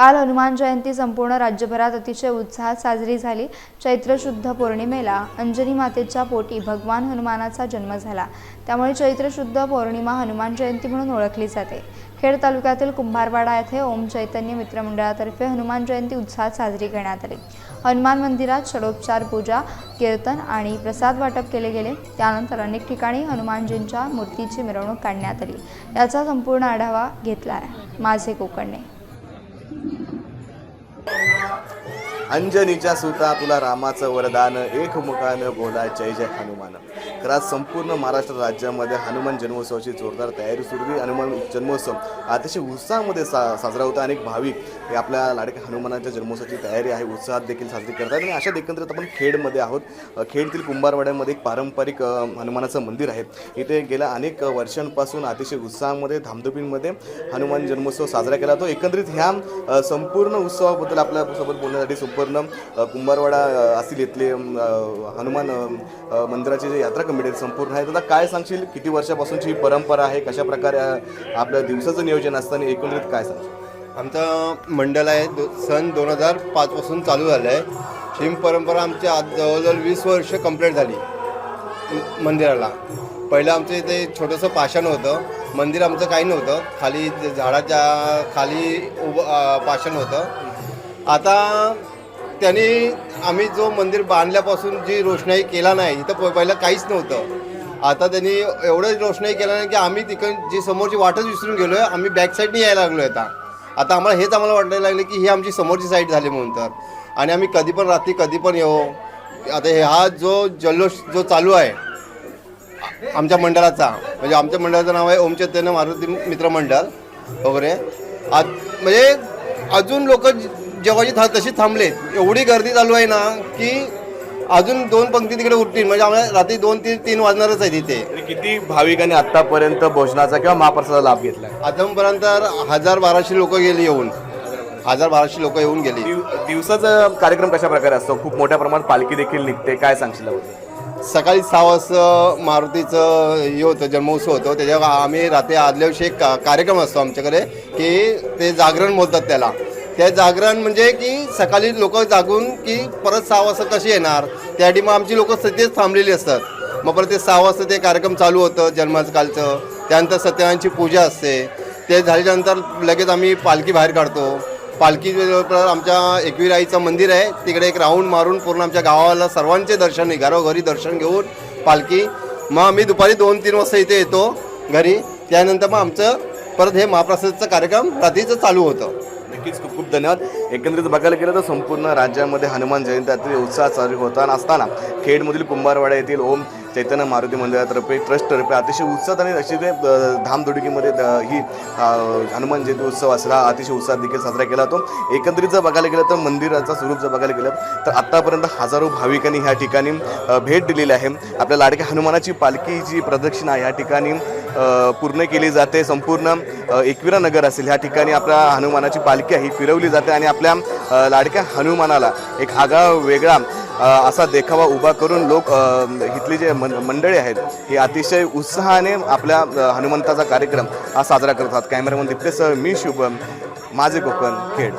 काल हनुमान जयंती संपूर्ण राज्यभरात अतिशय उत्साहात साजरी झाली. चैत्र शुद्ध पौर्णिमेला अंजनी मातेच्या पोटी भगवान हनुमानाचा जन्म झाला. त्यामुळे चैत्र शुद्ध पौर्णिमा हनुमान जयंती म्हणून ओळखली जाते. खेड तालुक्यातील कुंभारवाडा येथे ओम चैतन्य मित्रमंडळातर्फे हनुमान जयंती उत्साहात साजरी करण्यात आली. हनुमान मंदिरात षडोपचार पूजा कीर्तन आणि प्रसाद वाटप केले गेले. त्यानंतर अनेक ठिकाणी हनुमानजींच्या मूर्तीची मिरवणूक काढण्यात आली. याचा संपूर्ण आढावा घेतला आहे माझे कोकणने. अंजनीच्या सुता तुला रामाचं वरदान एक मुखानं बोला जय जय हनुमान. तर आज संपूर्ण महाराष्ट्र राज्यामध्ये हनुमान जन्मोत्सवाची जोरदार तयारी सुरू आहे हनुमान जन्मोत्सव अतिशय उत्साहामध्ये सा साजरा होता. अनेक भाविक हे आपल्या लाडक्या हनुमानाच्या जन्मोत्सवाची तयारी आहे उत्साहात देखील साजरी करतात. आणि अशा एकंदरीत आपण खेडमध्ये आहोत. खेडतील कुंभारवाड्यामध्ये एक पारंपरिक हनुमानाचं मंदिर आहे. इथे गेल्या अनेक वर्षांपासून अतिशय उत्साहामध्ये धामधुपीमध्ये हनुमान जन्मोत्सव साजरा केला जातो. एकंदरीत ह्या संपूर्ण उत्सवाबद्दल आपल्यासोबत बोलण्यासाठी संपूर्ण कुंभारवाडा असेल असतील इथले हनुमान मंदिराची जी यात्रा कमिटी संपूर्ण आहे. आता काय सांगशील? किती वर्षापासूनची ही परंपरा आहे? कशा प्रकारे आपल्या दिवसाचं नियोजन असतं आणि एकंदरीत काय सांगशील? आमचं मंडळ आहे दो सन दोन हजार पाचपासून चालू झालं आहे ही परंपरा आमची आज जवळजवळ वीस वर्ष कंप्लीट झाली. मंदिराला. पहिलं आमचं इथे छोटंसं पाषाण होतं. मंदिर आमचं काही नव्हतं. खाली झाडाच्या खाली उभं पाषाण होतं. आता त्यांनी आम्ही जो मंदिर बांधल्यापासून जी रोषणाई केला नाही इथं प- पहिलं काहीच नव्हतं. आता त्यांनी एवढं रोषणाई केलं नाही की आम्ही तिकडं जी समोरची वाटच विसरून गेलो आहे आम्ही बॅक साईडनी यायला लागलो आता. आता आम्हाला हेच आम्हाला वाटायला लागले की ही आमची समोरची साईड झाली म्हणून तर. आणि आम्ही कधी पण रात्री कधी पण येऊ. आता हा जो जल्लोष जो चालू आहे आमच्या मंडळाचा म्हणजे आमच्या मंडळाचं नाव आहे ओम चैतन्य मारुती मित्र मंडळ वगैरे. आज म्हणजे अजून लोक जेव्हाची था तशी थांबलेत एवढी गर्दी चालू आहे ना की अजून दोन पंक्ती तिकडे उठतील. म्हणजे आम्हाला रात्री दोन तीन तीन वाजणारच आहे तिथे. किती भाविकांनी आतापर्यंत भोजनाचा किंवा महाप्रसादाचा लाभ घेतलाय? आतापर्यंत हजार बाराशे लोक गेली येऊन. हजार बाराशे लोक येऊन गेली. दिव- दिवसाचा कार्यक्रम कशा प्रकारे असतो? खूप मोठ्या प्रमाणात पालखी देखील निघते. काय सांगशील? सकाळी सहा वाजता मारुतीचं हे होतं जन्मोत्सव होतं. त्याच्यावर आम्ही रात्री आदल्या दिवशी एक कार्यक्रम असतो आमच्याकडे की ते जागरण बोलतात त्याला. त्या जागरण म्हणजे की सकाळी लोक जागून की परत सहा वाजता कशी येणार? त्यासाठी मग आमची लोक तिथेच थांबलेली असतात. मग परत ते सहा वाजता ते कार्यक्रम चालू होतं जन्माकालचं त्यानंतर सत्यनारायणची पूजा असते. ते झाल्यानंतर लगेच आम्ही पालखी बाहेर काढतो. पालखी आमच्या एकवीर आईचं मंदिर आहे. तिकडे एक राऊंड मारून पूर्ण आमच्या गावाला सर्वांचे दर्शन घरोघरी दर्शन घेऊन पालखी. मग आम्ही दुपारी दोन तीन वाजता इथे येतो घरी. त्यानंतर मग आमचं परत हे महाप्रसादचं कार्यक्रम रात्रीचं चालू होतं. नक्कीच खूप खूप धन्यवाद. एकंदरीत बघायला गेलं तर संपूर्ण राज्यामध्ये हनुमान जयंती उत्साह चालू होताना असताना खेडमधील कुंभारवाडा येथील ओम चैतन्य मारुती मंदिरातर्फे ट्रस्टतर्फे अतिशय उत्साहात आणि अशी ते धामधुडकीमध्ये द- ही हनुमान जयंती उत्सव असला अतिशय उत्साहात देखील साजरा केला जातो. एकंदरीत जर बघायला गेलं तर मंदिराचं स्वरूप जर बघायला गेलं तर आत्तापर्यंत हजारो भाविकांनी ह्या ठिकाणी भेट दिलेली आहे. आपल्या लाडक्या हनुमानाची पालखी जी प्रदक्षिणा ह्या ठिकाणी पूर्ण केली जाते. संपूर्ण एकविरा नगर असेल ह्या ठिकाणी आपल्या हनुमानाची पालखी आहे ही फिरवली जाते. आणि आपल्या लाडक्या हनुमानाला एक आगळा वेगळा असा देखावा उभा करून लोक इथली जे मन मंडळी आहेत ही अतिशय उत्साहाने आपल्या हनुमंताचा कार्यक्रम हा साजरा करतात. कॅमेरामन दीप्तेसह मी शुभम माझे कोकण खेड.